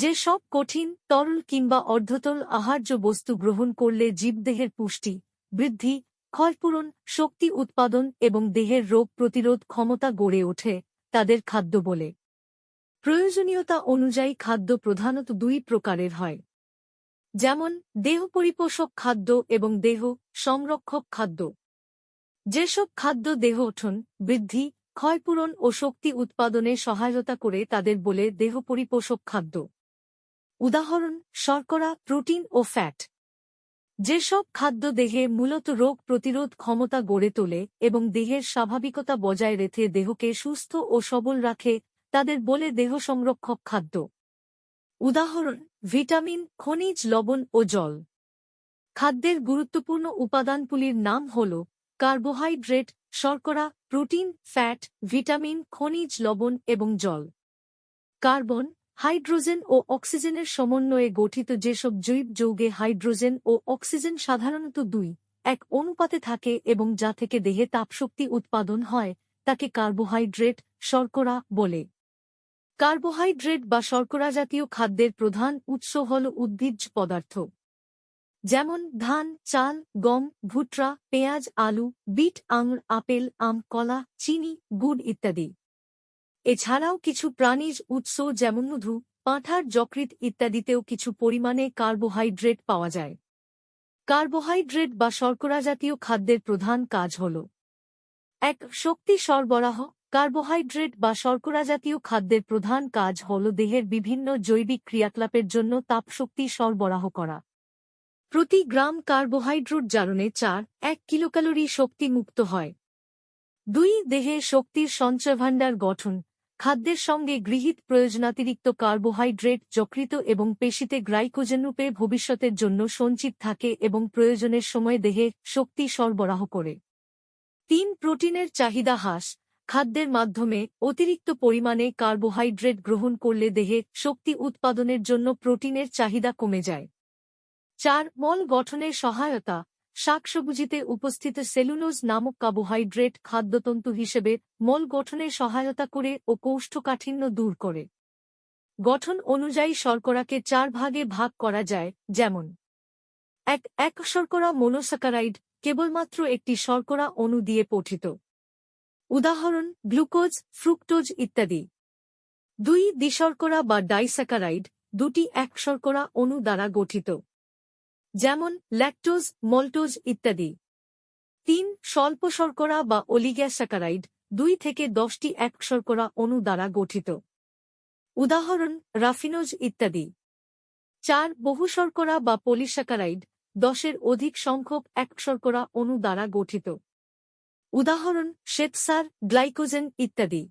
যে সব কঠিন, তরল কিংবা অর্ধতল আহার্য বস্তু গ্রহণ করলে জীবদেহের পুষ্টি বৃদ্ধি, ক্ষয়পূরণ, শক্তি উৎপাদন এবং দেহের রোগ প্রতিরোধ ক্ষমতা গড়ে ওঠে তাদের খাদ্য বলে। প্রয়োজনীয়তা অনুযায়ী খাদ্য প্রধানত দুই প্রকারের হয়। যেমন, দেহ পরিপোষক খাদ্য এবং দেহ সংরক্ষক খাদ্য। যেসব খাদ্য দেহ ওঠন বৃদ্ধি, ক্ষয়পূরণ ও শক্তি উৎপাদনে সহায়তা করে তাদের বলে দেহ পরিপোষক খাদ্য। উদাহরণ, শর্করা, প্রোটিন ও ফ্যাট। যেসব খাদ্য দেহে মূলত রোগ প্রতিরোধ ক্ষমতা গড়ে তোলে এবং দেহের স্বাভাবিকতা বজায় রেখে দেহকে সুস্থ ও সবল রাখে, তাদের বলে দেহ সংরক্ষক খাদ্য। উদাহরণ, ভিটামিন, খনিজ, লবণ ও জল। খাদ্যের গুরুত্বপূর্ণ উপাদানগুলির নাম হল কার্বোহাইড্রেট, শর্করা, প্রোটিন, ফ্যাট, ভিটামিন, খনিজ, লবণ এবং জল। কার্বন হাইড্রোজেন ও অক্সিজেনের সমন্বয়ে গঠিত যেসব জৈব যৌগে হাইড্রোজেন ও অক্সিজেন সাধারণত দুই, এক অনুপাতে থাকে এবং যা থেকে দেহে তাপশক্তি উৎপাদন হয়, তাকে কার্বোহাইড্রেট শর্করা বলে। কার্বোহাইড্রেট বা শর্করা জাতীয় খাদ্যের প্রধান উৎস হল উদ্ভিজ্জ পদার্থ। যেমন ধান, চাল, গম ভুট্রা পেঁয়াজ, আলু, বিট, আঙুর, আপেল, আম, কলা, চিনি, গুড় ইত্যাদি। এছাড়াও কিছু প্রাণীজ উৎস যেমন মধু, পাঁঠার যকৃৎ ইত্যাদিতেও কিছু পরিমাণে কার্বোহাইড্রেট পাওয়া যায়। কার্বোহাইড্রেট বা শর্করা জাতীয় খাদ্যের প্রধান কাজ হল এক, শক্তি সরবরাহ। কার্বোহাইড্রেট বা শর্করা জাতীয় খাদ্যের প্রধান কাজ হল দেহের বিভিন্ন জৈবিক ক্রিয়াকলাপের জন্য তাপশক্তি সরবরাহ করা। প্রতি গ্রাম কার্বোহাইড্রেট জারণে চার, এক কিলোক্যালোরি শক্তি মুক্ত হয়। দুই, দেহে শক্তির সঞ্চয়ভাণ্ডার গঠন। খাদ্যের সঙ্গে গৃহীত প্রয়োজনাতিরিক্ত কার্বোহাইড্রেট যকৃত এবং পেশিতে গ্রাইকোজেন রূপে ভবিষ্যতের জন্য সঞ্চিত থাকে এবং প্রয়োজনের সময় দেহে শক্তি সরবরাহ করে। তিন, প্রোটিনের চাহিদা হ্রাস। খাদ্যের মাধ্যমে অতিরিক্ত পরিমাণে কার্বোহাইড্রেট গ্রহণ করলে দেহে শক্তি উৎপাদনের জন্য প্রোটিনের চাহিদা কমে যায়। চার, মল গঠনের সহায়তা। শাকসবুজিতে উপস্থিত সেলুলোজ নামক কার্বোহাইড্রেট খাদ্যতন্তু হিসেবে মল গঠনে সহায়তা করে ও কোষ্ঠকাঠিন্য দূর করে। গঠন অনুযায়ী শর্করাকে চার ভাগে ভাগ করা যায়, যেমন, এক এক শর্করা মোনোসাকারাইড, কেবলমাত্র একটি শর্করা অণু দিয়ে পঠিত। উদাহরণ, গ্লুকোজ, ফ্রুক্টোজ ইত্যাদি। দুই, দ্বিশর্করা বা ডাইস্যাকারাইড দুটি এক শর্করা অণু দ্বারা গঠিত। যেমন ল্যাকটোজ মল্টোজ ইত্যাদি। তিন, স্বল্প শর্করা বা অলিগ্যাস্যাকারাইড দুই থেকে দশটি এক শর্করা অণু দ্বারা গঠিত। উদাহরণ রাফিনোজ ইত্যাদি। চার, বহু শর্করা বা পলিস্যাকারাইড দশের অধিক সংখ্যক এক শর্করা অণু দ্বারা গঠিত। উদাহরণ, শ্বেতসার গ্লাইকোজেন ইত্যাদি।